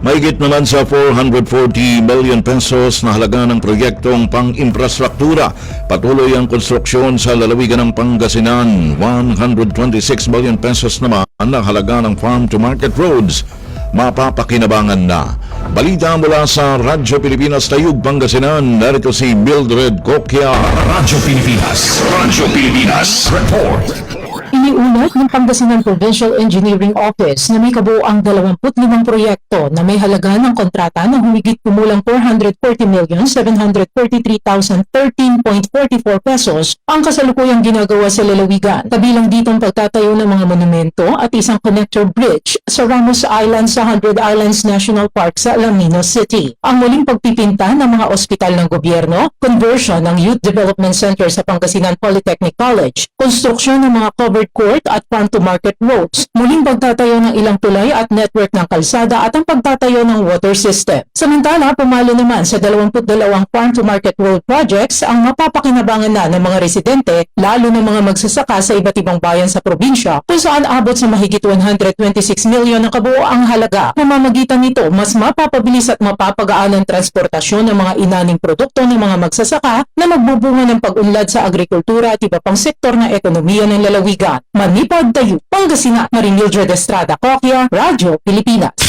Mahigit naman sa 440 million pesos na halaga ng proyektong pang-infrastruktura. Patuloy ang konstruksyon sa lalawigan ng Pangasinan. 126 million pesos naman na halaga ng farm-to-market roads. Mapapakinabangan na. Balita mula sa Radyo Pilipinas Tayug Pangasinan. Narito si Mildred Coquia. Radyo Pilipinas. Radyo Pilipinas. Report. Iniulat ng Pangasinan Provincial Engineering Office na may kabuoang 25 proyekto na may halaga ng kontrata na humigit kumulang 440,743,013.44 pesos ang kasalukuyang ginagawa sa lalawigan. Kabilang dito ang pagtatayo ng mga monumento at isang connector bridge sa Ramos Island sa Hundred Islands National Park sa Alamino City. Ang muling pagpipinta ng mga ospital ng gobyerno, conversion ng Youth Development Center sa Pangasinan Polytechnic College, konstruksyon ng mga covered court at farm-to-market roads, muling pagtatayo ng ilang tulay at network ng kalsada at ang pagtatayo ng water system. Samantala, pumalo naman sa 22 farm-to-market road projects ang mapapakinabangan na ng mga residente, lalo ng mga magsasaka sa iba't ibang bayan sa probinsya, kung saan abot sa mahigit 126 milyon ang kabuoang halaga. Pamamagitan nito, mas mapapabilis at mapapagaan ang transportasyon ng mga inaning produkto ng mga magsasaka na magbubunga ng pag-unlad sa agrikultura at iba pang sektor ng ekonomiya ng lalawigan. Manipod tayo, Pangasinan, Marimildred Estrada Coquia, Radyo Pilipinas.